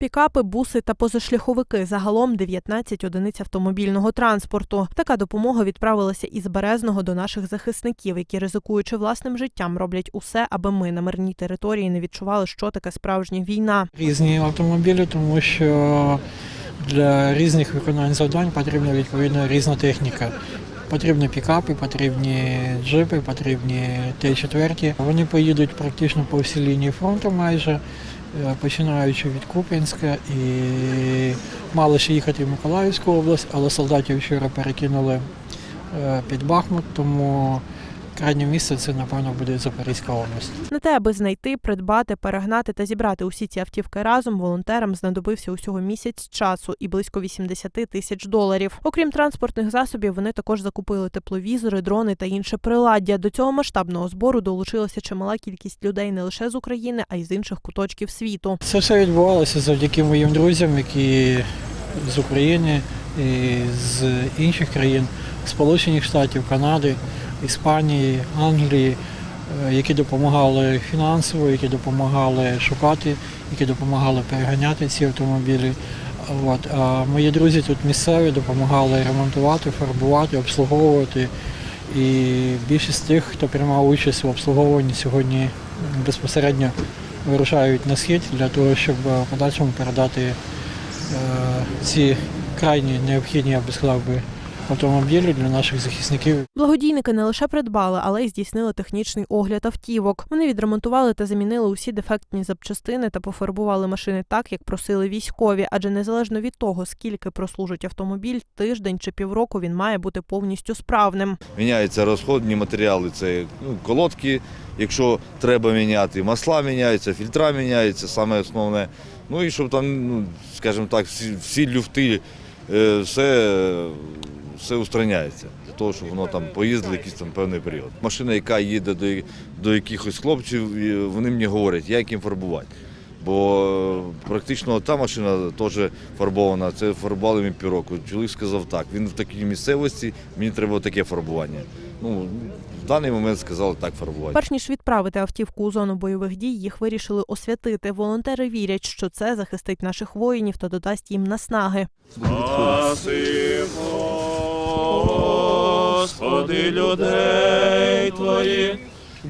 Пікапи, буси та позашляховики загалом 19 одиниць автомобільного транспорту. Така допомога відправилася із Березного до наших захисників, які ризикуючи власним життям, роблять усе, аби ми на мирній території не відчували, що таке справжня війна. Різні автомобілі, тому що для різних виконань завдань потрібна відповідно різна техніка. Потрібні пікапи, потрібні джипи, потрібні Т-4. Вони поїдуть практично по всій лінії фронту майже, починаючи від Куп'янська і мали ще їхати в Миколаївську область, але солдатів вчора перекинули е, під Бахмут, тому крайнє місце це, напевно, буде Запорізька область. На те, аби знайти, придбати, перегнати та зібрати усі ці автівки разом, волонтерам знадобився усього місяць часу і близько 80 тисяч доларів. Окрім транспортних засобів, вони також закупили тепловізори, дрони та інше приладдя. До цього масштабного збору долучилася чимала кількість людей не лише з України, а й з інших куточків світу. Це все відбувалося завдяки моїм друзям, які з України і з інших країн, Сполучених Штатів, Канади, Іспанії, Англії, е, які допомагали фінансово, які допомагали шукати, які допомагали переганяти ці автомобілі. От. А мої друзі тут місцеві допомагали ремонтувати, фарбувати, обслуговувати. І більшість тих, хто приймав участь в обслуговуванні сьогодні безпосередньо вирушають на схід для того, щоб в подальшому передати е, ці крайні необхідні, я би сказав би, автомобілі для наших захисників. Благодійники не лише придбали, але й здійснили технічний огляд автівок. Вони відремонтували та замінили усі дефектні запчастини та пофарбували машини так, як просили військові. Адже незалежно від того, скільки прослужить автомобіль, тиждень чи півроку він має бути повністю справним. Міняються розходні матеріали, це ну, колодки, якщо треба міняти, масла міняються, фільтра міняються, саме основне. Ну і щоб там, ну, скажімо так, всі, всі люфти, е, все, все устраняється. Для того, щоб воно там поїздило якийсь там певний період. Машина, яка їде до, до якихось хлопців, вони мені говорять, як їм фарбувати. Бо е, практично та машина теж фарбована, це фарбували ми півроку. Чоловік сказав так, він в такій місцевості, мені треба таке фарбування. Ну, в даний момент сказали так фарбувати. Перш ніж відправити автівку у зону бойових дій, їх вирішили освятити. Волонтери вірять, що це захистить наших воїнів та додасть їм наснаги. Господи, людей Твоїх,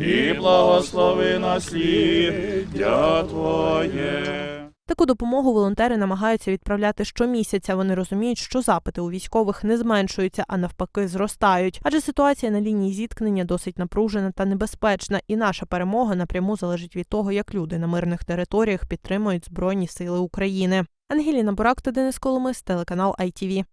і благослови насліддя Твоє. Таку допомогу волонтери намагаються відправляти щомісяця. Вони розуміють, що запити у військових не зменшуються, а навпаки, зростають. Адже ситуація на лінії зіткнення досить напружена та небезпечна, і наша перемога напряму залежить від того, як люди на мирних територіях підтримують Збройні Сили України. Ангеліна Бурак та Денис Коломис, телеканал ITV.